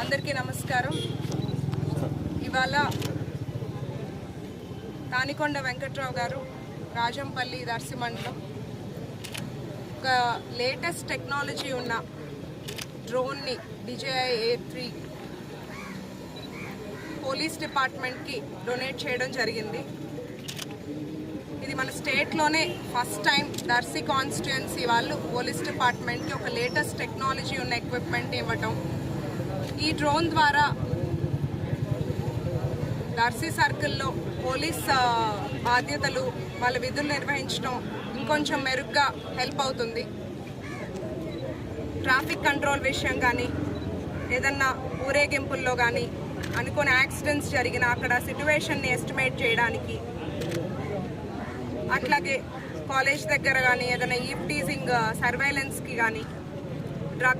అందరికీ నమస్కారం. ఇవాళ తానికొండ వెంకట్రావు గారు రాజంపల్లి దర్శిమండలం ఒక లేటెస్ట్ టెక్నాలజీ ఉన్న డ్రోన్ని డిజేఐ ఏ త్రీ పోలీస్ డిపార్ట్మెంట్కి డొనేట్ చేయడం జరిగింది. ఇది మన స్టేట్లోనే ఫస్ట్ టైం దర్శి కాన్స్టిట్యుయెన్సీ వాళ్ళు పోలీస్ డిపార్ట్మెంట్కి ఒక లేటెస్ట్ టెక్నాలజీ ఉన్న ఎక్విప్మెంట్ ఇవ్వటం. ఈ డ్రోన్ ద్వారా దర్శి సర్కిల్లో పోలీస్ బాధ్యతలు వాళ్ళ విధులు నిర్వహించడం ఇంకొంచెం మెరుగ్గా హెల్ప్ అవుతుంది. ట్రాఫిక్ కంట్రోల్ విషయం కానీ ఏదన్నా ఊరేగింపుల్లో కానీ అనుకోని యాక్సిడెంట్స్ జరిగిన అక్కడ సిచ్యువేషన్ని ఎస్టిమేట్ చేయడానికి అట్లాగే కాలేజ్ దగ్గర కానీ ఏదైనా ఈవ్ టీజింగ్ సర్వైలెన్స్కి కానీ